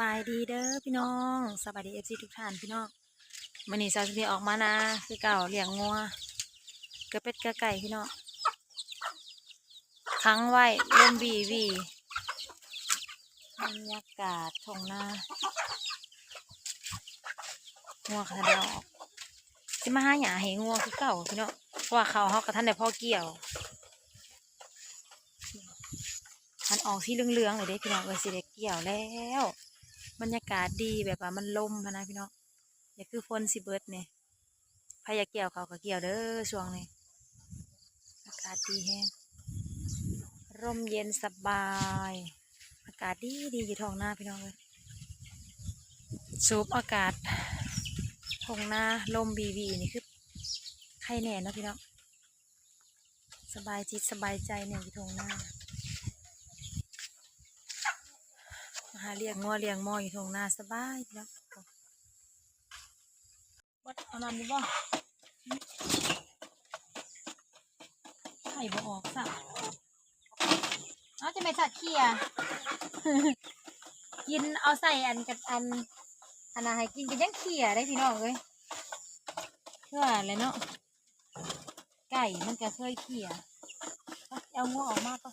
บายดีเด้อพี่น้องสบายดีเอฟซีทุกท่านพี่น้องมื่อนี้สาวสุนีออกมานะคือเก่าเลี้ยงงัวกระเป็ดกระไก่พี่น้องค้างไว้ลมบีวีบรรยากาศท้องนางัวขาทันได้ออกสิมาหาหยาให้งัวคือเก่าพี่น้องเพราะว่าเขาเขากับท่านได้พ่อเกี่ยวมันออกสีเหลืองๆเลยเด้พี่น้องเอ้ยสิได้เกี่ยวแล้ว บรรยากาศดีแบบว่ามันลมพะนะพี่น้องอย่าคือฝนสิเบิดเนี่ยพายาเกี่ยวเขาก็เกี่ยวเด้อช่วงนี้อากาศดีแฮงร่มเย็นสบาย อากาศดีดีอยู่ท้องหน้าพี่น้องเลยสูบอากาศท้องหน้าลมบีบีนี่คือใครแน่นะพี่น้องสบายจิตสบายใจเนี่ยอยู่ท้องหน้า มา หาเลี้ยงงัวเลี้ยงมออยู่ทงนาสบายเนาะวัดเอานำดีบ่ไข่บ่ออกสักเอาจะไม่สัตว์เขี้ยกินเอาใส่อันกับอันอันอะไรกินกันยังเขี้ยได้พี่น้องเอ้ยเพื่ออะไรเนาะไก่มันก็เคยเขี้ยเอาเอางัวออกมาก็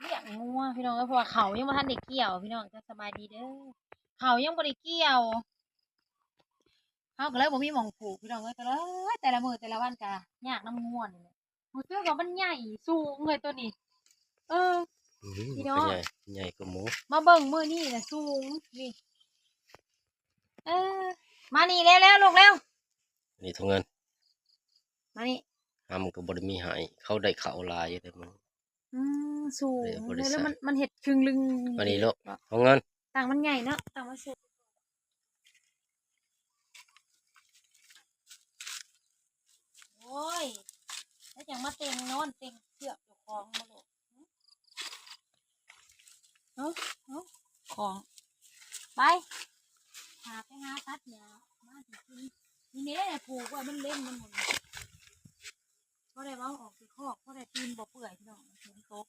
เลี้ยงงัวพี่น้องเอ้ยเพราะว่าเขายังบ่ทันได้เกี่ยว พี่น้องจะสบายดีเด้อเขายังบ่ได้เกี่ยวเขาก็เลยบ่มีหม่องผูกพี่น้องเอ้ยก็เลยแต่ละมื้อแต่ละวันก็ยากน้ำงัวนี่แหละหูเสื้อว่ามันใหญ่สูงเลยตัวนี้ เอออืมพี่น้อง ใหญ่ใหญ่กว่าหมูมาเบิ่งมื้อนี้น่ะสูงนี่ เออ มานี่เร็วๆลูกเร็วนี่ทงเงินมานี่ทำกับบริมีหายเขาได้เขาหลายอยู่แต่มัน อืมสูงเดี๋ยวบ่ได้แล้วใส่มันมันเห็ดครึ่งลึงมานี่ลูกทงเงินต่างมันใหญ่เนาะต่างมันสูงโอ้ยแล้วอย่างมาเต็งนอนเต็งเชือกอยู่คลองมาลูกเนาะเนาะของไป หาไปหาตัดเนี่ยมาสิกินนี่เนี่ยผูกไว้มันเล่นมันหมดเพราได้ว่าออกไปคอกเพราได้ตีนบ่เปื่อยพี่น้องมันฝนตก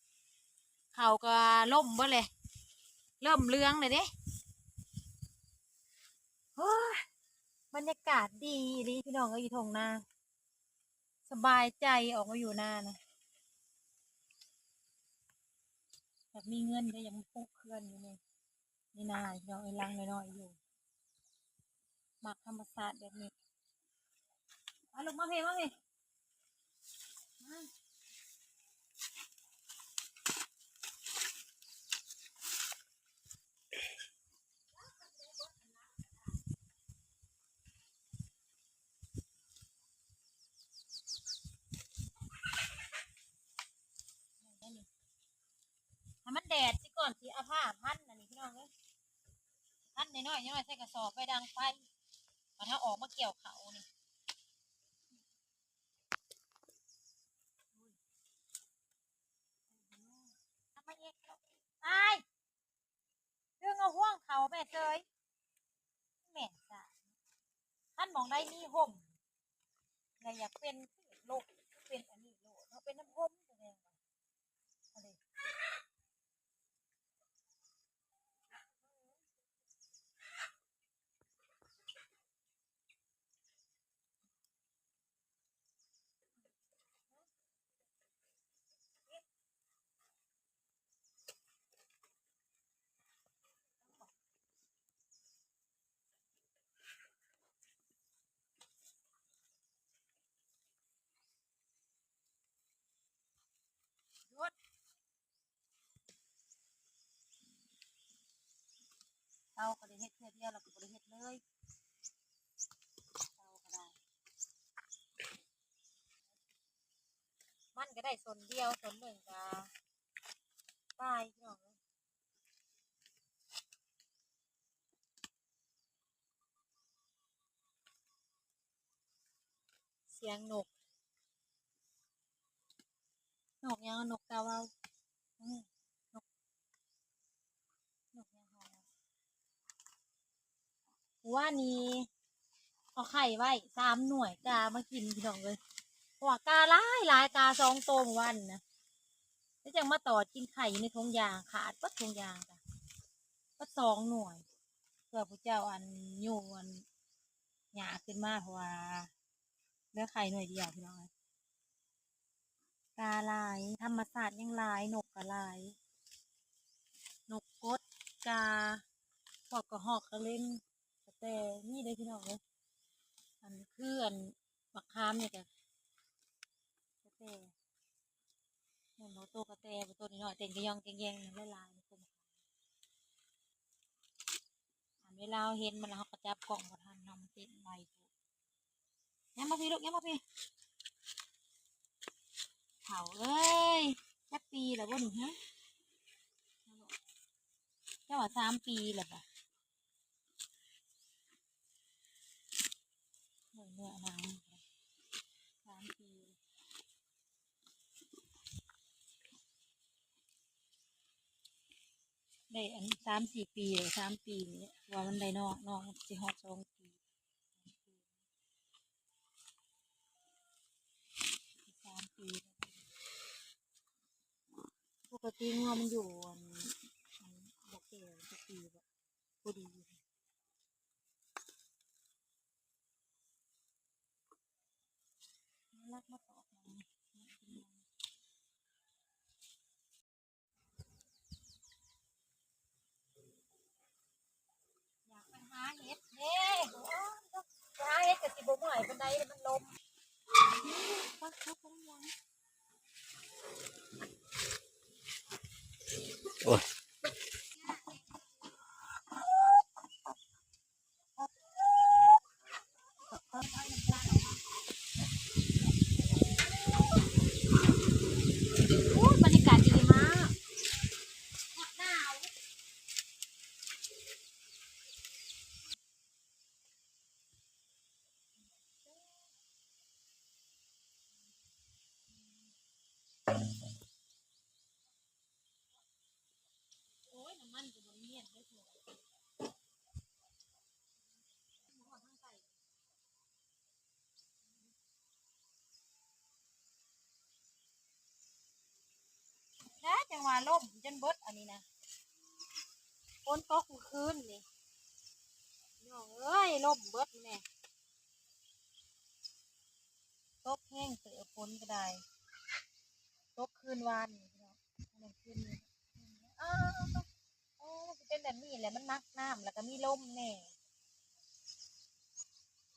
เข่าก็ล่มบ่เลยเริ่มเลื้องเลยเด้โอ้ยบรรยากาศดีดีพี่น้องก็อยู่ทงนาสบายใจออกมาอยู่นานะแบบมีเงินก็ยังปลูกเคลื่อนอยู่นี่นี่นาพี่น้องไอ้ลังน้อยๆอยู่ มักธรรมศาตร์แบบนี้เอาลูกมาเพมาเพมาให้มันแดดสิก่อนสิเอาผ้าพันอันนี้พี่น้องเอ้ยพันน้อยๆน้อยใส่กระสอบไปดังไฟ มาถ้าออกมาเกี่ยวเขานี่ทำไมเอกตายเรื่องเอาห่วงเขาแม่เจยแม่จ้ะท่านมองได้มีห่มเลยอยากเป็นโลกเป็นอันนี้โลกเนาเป็นน้ำห่มแสดงว่าอะไร เตาก็ได้เฮ็ดเทื่อเดียวเราก็บ่ได้เฮ็ดเลยเตาก็ได้มันก็ได้ส่วนเดียวส่วนหนึ่งก็ตายพี่น้องเอ้ยเสียงนก นกยังนกกาเวาวอืมนกนกยังหอว่านี่เอา ไข่ไว้สามหน่วยกามากินพี่น้องเลยเพราะว่ากาหลายหลายกาสองโตวเมื่อวันนะแล้วจังมาต่อกินไข่อยู่ในทงยางขาดปัดทงยางจ้ะก็สองหน่วยเพื่อพระเจ้าอันโยอันหยาขึ้นมาเพราะว่าเหลือไข่หน่วยเดียวพี่น้องเอ้ยกาลายธรรมศาสตร์ยังลายนกกะลายนกกดกาพวกกระหอกกระเล่นแต่นี่เลยพี่น้องเลย อันเคืออันบักคามเนี่ยกะกระแตเนี่ยโนโตกระแตบตัวนี้หน่อยเต่งกระยองเต่งแยงเนี่ยลายๆในตัวมะขามอันเวลาเห็นมันแล้วเราก็จับกล่องมาทันนำเต้นใบตัวยังมาพี่ลูกยังมาพี่เผาเอ้ยจักปีแล้วบ่หนูฮะเจ้าว่าสามปีแหละป เนื้อเนื้อหนังสามปีได้อันสามสี่ปีเลยสามปีนี้ว่ามันได้นอกนอกสิฮอดสองปีสามปีปกติงัวมันอยู่อันบอกเก่สักปีแบบพอดีน่ารักมาตอบมาอยากไปหาเห็ดเด้ไปหาเห็ดกับสิบหน่อยบันไดมัน ลมปักปักปักยังโอ้ย โอ้ยบรรยากาศดีมากหนาว โอ้ย นะจังหวะล่มจนเบิดอันนี้นะฝนตกเมื่อคืนนี่น้องเอ้ยล่มเบิดแน่ตกแห้งเสือฝนก็ได้ นวานนี่พี่น้องอันนั้นอ้าวโอ้สิเป็นแบบนี้แหละมันนักน้ำแล้วก็มีลมแน่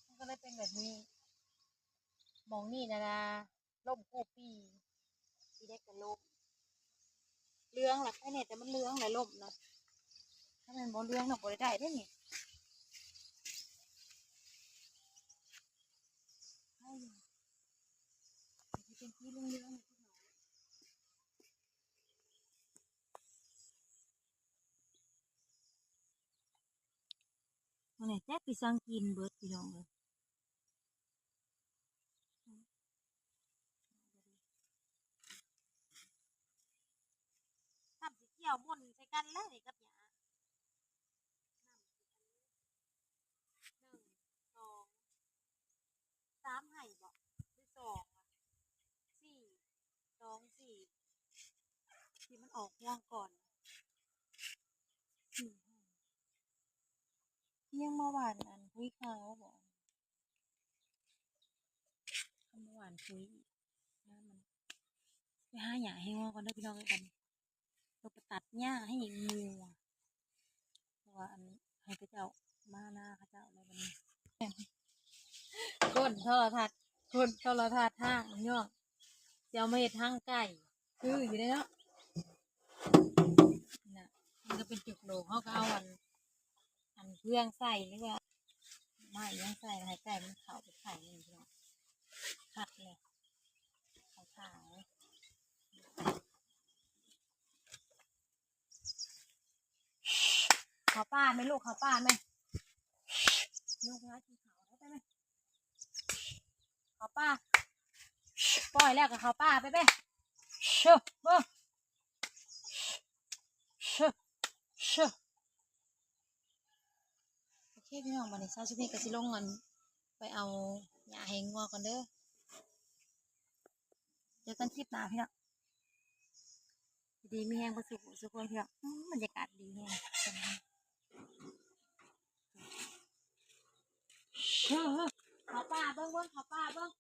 มันก็เลยเป็นแบบนี้ มองนี่นะนะล่มกูปีปีได้กับลมเรื่องหลักไอ้เนี่ยแต่มันเรื่องหลายลมนะถ้ามันบ่เรื่องน่ะบ่ได้ได้ได้นี่ใช่ที่เป็นที่เรื่องเรื่องๆที่หนมันไหนแจ๊กไปสั่งกินเบิดพี่น้องเลยทำสิเกี่ยวม่นใส่กันแล้วนี่กับหยาน้ำสิอันนี้หนึ่งสองสามไห่บอกหรือสองอะสี่สองสี่ที่มันออกห่วงก่อนสี่ไห่ยัง มาหวานอันคุยเขาบอกทำมาหวานคุยน้ำมันไปหาหยาให้งอก่อนเด้พี่น้องกันเราไปตัดหญ้าให้งูอะเพราะว่าอันให้พระเจ้ามาหน้าพระเจ้าอะไรแบบนี้คนโทรทัศน์คนโทรทัศน์ทางย่องจะเอามาเห็ดทางไก่คืออยู่ได้เนาะน่ะมันก็เป็นจุกโหลเขาก็เอาอัน อันเครื่องใส่หรือว่าไม่ยังใส่ห้ไก่มันเข่าไปไข่นี่พี่น้องคัดเลยขาวขาวขอป้าไหมลูกขอป้าไหมลูกนะกินขาวได้ไหมขอป้า ปล่อยแล้วกับขอป้าไปไปเชื่อบ่เชื่อเชื่อโอเคพี่น้องมาในเช้าชุดนี้ก็สิลงเงินไปเอาหญ้าแห้งัวก่อนเด้อเจอกันคลิปหน้าพี่น้องดีมีแห้งประสุสุขคนพี่น้องอืมบรรยากาศดีแห้งขอป้าเบิ้งเบิ้งขอป้าเบิ้ง